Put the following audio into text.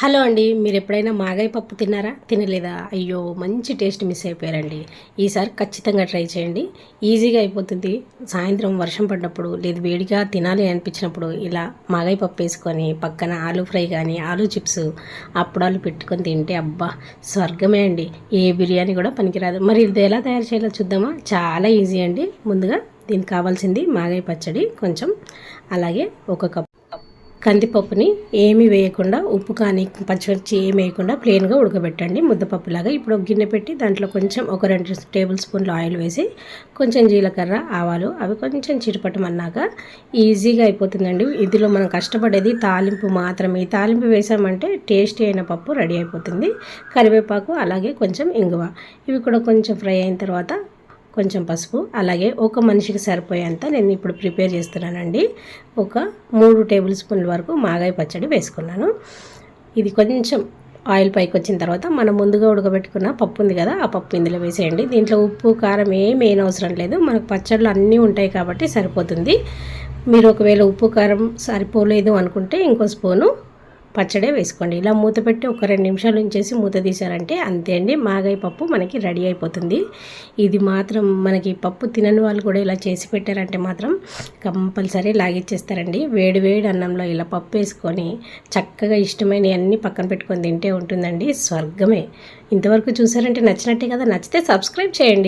Hello అండి మీరు ఎప్పుడైనా మాగాయ పప్పు తిన్నారా? తినలేదా? అయ్యో మంచి టేస్ట్ మిస్ అయిపోయారండి. ఈసారి ఖచ్చితంగా ట్రై చేయండి. ఈజీగా అయిపోతుంది. సాయంత్రం వర్షం పడ్డప్పుడు లేదు వేడిగా తినాలి అనిపించినప్పుడు ఇలా మాగాయ పప్పు వేసుకొని పక్కన ఆలూ ఫ్రై కానీ ఆలూ చిప్స్ అప్పడాలు పెట్టుకొని తింటే అబ్బా స్వర్గమే అండి. ఏ బిర్యానీ కూడా పనికిరాదు. మరి ఇది ఎలా తయారు చేయాలో చూద్దామా? చాలా ఈజీ అండి. ముందుగా దీనికి కావాల్సింది మాగాయ పచ్చడి. కొంచెం అలాగే ఒక కప్ కందిపప్పుని ఏమీ వేయకుండా ఉప్పు కానీ పచ్చిమిర్చి ఏమి వేయకుండా ప్లెయిన్గా ఉడకబెట్టండి. ముద్దపప్పులాగా ఇప్పుడు ఒక గిన్నె పెట్టి దాంట్లో కొంచెం ఒక రెండు టేబుల్ స్పూన్లు ఆయిల్ వేసి కొంచెం జీలకర్ర ఆవాలు అవి కొంచెం చిరుపట్టమన్నాక ఈజీగా అయిపోతుందండి. ఇందులో మనం కష్టపడేది తాలింపు మాత్రమే. ఈ తాలింపు వేసామంటే టేస్టీ అయిన పప్పు రెడీ అయిపోతుంది. కరివేపాకు అలాగే కొంచెం ఇంగువ. ఇవి కూడా కొంచెం ఫ్రై అయిన తర్వాత కొంచెం పసుపు అలాగే ఒక మనిషికి సరిపోయేంత నేను ఇప్పుడు ప్రిపేర్ చేస్తున్నానండి. ఒక మూడు టేబుల్ స్పూన్ల వరకు మాగాయ పచ్చడి వేసుకున్నాను. ఇది కొంచెం ఆయిల్ పైకి వచ్చిన తర్వాత మనం ముందుగా ఉడకబెట్టుకున్న పప్పు ఉంది కదా ఆ పప్పు ఇందులో వేసేయండి. దీంట్లో ఉప్పు కారం ఏం ఏం అవసరం లేదు. మనకు పచ్చళ్ళు అన్నీ ఉంటాయి కాబట్టి సరిపోతుంది. మీరు ఒకవేళ ఉప్పు కారం సరిపోలేదు అనుకుంటే ఇంకో స్పూను పచ్చడే వేసుకోండి. ఇలా మూత పెట్టి ఒక రెండు నిమిషాలు ఉంచేసి మూత తీసారంటే అంతే అండి. మాగాయ పప్పు మనకి రెడీ అయిపోతుంది. ఇది మాత్రం మనకి పప్పు తినని వాళ్ళు కూడా ఇలా చేసి పెట్టారంటే మాత్రం కంపల్సరీ లాగిచ్చేస్తారండి. వేడి వేడి అన్నంలో ఇలా పప్పు వేసుకొని చక్కగా ఇష్టమైన అన్నీ పక్కన పెట్టుకొని తింటే ఉంటుందండి. స్వర్గమే. ఇంతవరకు చూసారంటే నచ్చినట్టే కదా? నచ్చితే సబ్స్క్రైబ్ చేయండి.